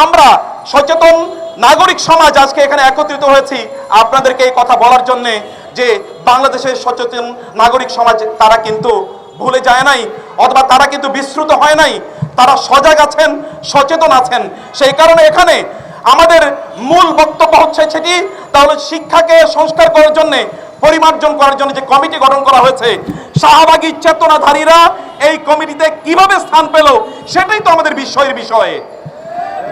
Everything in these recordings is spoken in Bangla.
আমরা সচেতন নাগরিক সমাজ আজকে এখানে একত্রিত হয়েছি আপনাদেরকে এই কথা বলার জন্য যে বাংলাদেশের সচেতন নাগরিক সমাজ তারা কিন্তু ভুলে যায় নাই, অথবা তারা কিন্তু বিস্মৃত হয় নাই, তারা সজাগ আছেন, সচেতন আছেন। সেই কারণে এখানে আমাদের মূল বক্তব্য হচ্ছে সেটি, তাহলে শিক্ষাকে সংস্কার করার জন্য, পরিমার্জন করার জন্য যে কমিটি গঠন করা হয়েছে, শাহবাগী চেতনাধারীরা এই কমিটিতে কীভাবে স্থান পেল, সেটাই তো আমাদের বিস্ময়ের বিষয়।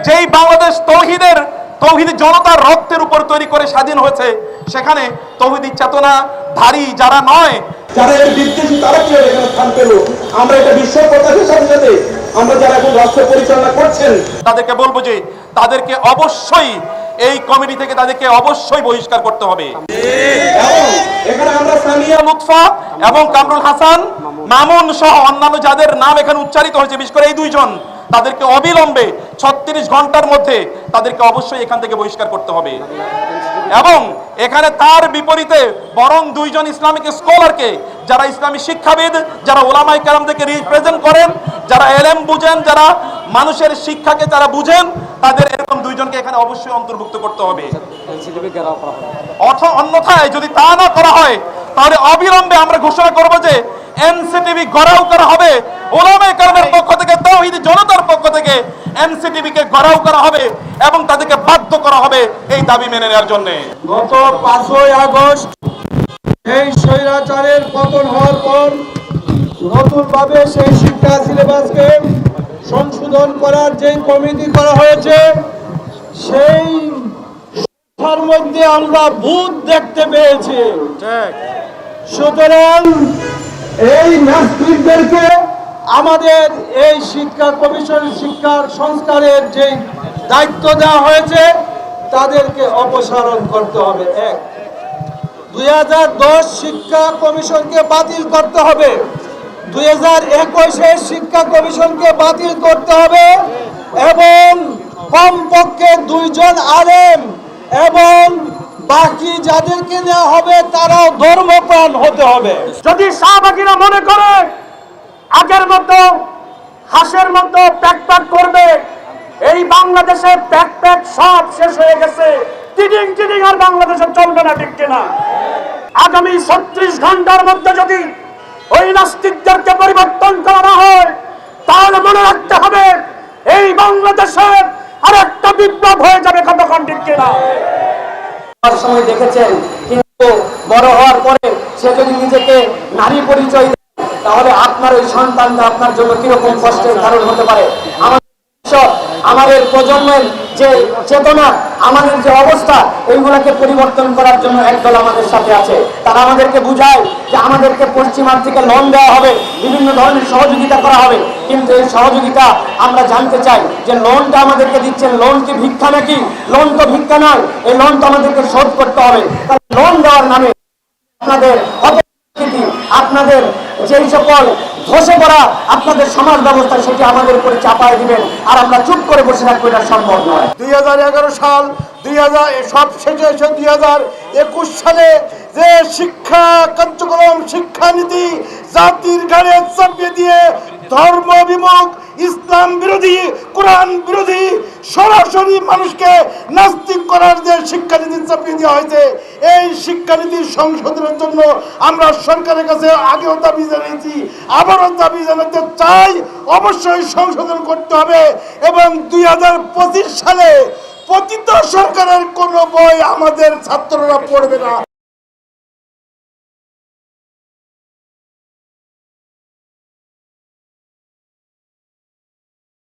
যেই বাংলাদেশ তৌহিদের তৌহিদি জনতার রক্তের উপর তৈরি করে স্বাধীন হয়েছে সেখানে তৌহিদি চেতনা ধারী যারা নয় যারা এর বিদ্বেষী তারা কি এখানে স্থান পেল। আমরা এটা বিশ্ব প্রকাশের সাথে সাথে আমরা যারা এখন রাষ্ট্র পরিচালনা করছেন তাদেরকে বলব যে তাদেরকে অবশ্যই এই কমিটি থেকে তাদেরকে অবশ্যই বহিষ্কার করতে হবে। এখানে আমরা সামিয়া লুৎফা এবং কামরুল হাসান মামুন সহ অন্যান্য যাদের নাম এখানে উচ্চারিত হয়েছে বিশেষ করে এই দুইজন তাদেরকে অবিলম্বে ছত্রিশ ঘণ্টার মধ্যে তাদেরকে অবশ্যই এখান থেকে বহিষ্কার করতে হবে। এবং এখানে তার বিপরীতে বরং দুইজন ইসলামিক স্কলারকে, যারা ইসলামী শিক্ষাবিদ, যারা ওলামাই কালামদেরকে রিপ্রেজেন্ট করেন, যারা এলএম বুঝেন, যারা মানুষের শিক্ষাকে যারা বুঝেন, তাদের এরকম দুইজনকে এখানে অবশ্যই অন্তর্ভুক্ত করতে হবে। অর্থ অন্যথায় যদি তা না করা হয়, তাহলে অবিলম্বে আমরা ঘোষণা করব যে এনসিটিভি গড়াও করা হবে। ওলামে কারণের পক্ষ থেকে তৌহিদ জনতার পক্ষ থেকে এনসিটিভি কে গড়াও করা হবে এবং তাদেরকে বাধ্য করা হবে এই দাবি মেনে নেওয়ার জন্য। গত পাঁচই আগস্ট এই স্বৈরাচারের পতন হওয়ার পর নতুনভাবে সেই শিক্ষা সিলেবাসকে সংশোধন করার যে কমিটি করা হয়েছে সেই সংস্থার মধ্যে আমরা ভূত দেখতে পেয়েছি। সুতরাং এই নাস্তিকদেরকে আমাদের এই শিক্ষা কমিশন শিক্ষার সংস্কারের যে দায়িত্ব দেওয়া হয়েছে, তাদেরকে অপসারণ করতে হবে। এক। দুই শিক্ষা কমিশনকে বাতিল করতে হবে। দুই হাজার একুশের শিক্ষা কমিশনকে বাতিল করতে হবে এবং কমপক্ষে দুইজন আলেম এবং বাকি যাদেরকে নেওয়া হবে, তারাও ধর্মপ্রাণ হতে হবে। যদি শাহবাগীরা মনে করে আগের মতো হাঁসের মতো প্যাক প্যাক করবে। এই বাংলাদেশে প্যাক প্যাক সব শেষ হয়ে গেছে। টিডিং টিডিং আর বাংলাদেশে চলবে না ঠিক কিনা? আগামী ছত্রিশ ঘণ্টার মধ্যে যদি ওই নাস্তিকদেরকে পরিবর্তন করা না হয়, তাহলে মনে রাখতে হবে এই বাংলাদেশে আর একটা বিপ্লব হয়ে যাবে কতক্ষণ ঠিক কিনা? সময় দেখেছেন, কিন্তু বড় হওয়ার পরে সে যদি নিজেকে নারী পরিচয় তাহলে আপনার ওই সন্তানটা আপনার জন্য কীরকম কষ্টের কারণ হতে পারে? আমাদের প্রজন্মের যে চেতনা, আমাদের যে অবস্থা এইগুলাকে পরিবর্তন করার জন্য একদল আমাদের সাথে আছে। তারা আমাদেরকে বুঝায় যে আমাদেরকে পশ্চিমার থেকে লোন দেওয়া হবে, বিভিন্ন ধরনের সহযোগিতা করা হবে। কিন্তু এই সহযোগিতা আমরা জানতে চাই যে লোনটা আমাদেরকে দিচ্ছেন লোন কি ভিক্ষা নাকি? লোন তো ভিক্ষা নয় এই লোন তো আমাদেরকে শোধ করতে হবে। লোন দেওয়ার নামে আপনাদের আপনাদের যেই সকল ধসে পড়া আপনাদের সমাজ ব্যবস্থা সেটি আমাদের উপরে চাপায় দিবেন। আর আমরা চুপ করে বসে থাকব, এটা সম্ভব নয়। দুই সাল শিক্ষা মানুষকে নাস্তিক করার যে শিক্ষানীতি চাপিয়ে দেওয়া হয়েছে, এই শিক্ষানীতি সংশোধনের জন্য আমরা সরকারের কাছে আগেও দাবি জানিয়েছি, আবারও দাবি জানাতে চাই। অবশ্যই সংশোধন করতে হবে এবং দুই হাজার পঁচিশ সালে পতিত সরকারের কোনো বই আমাদের ছাত্ররা পড়বে না।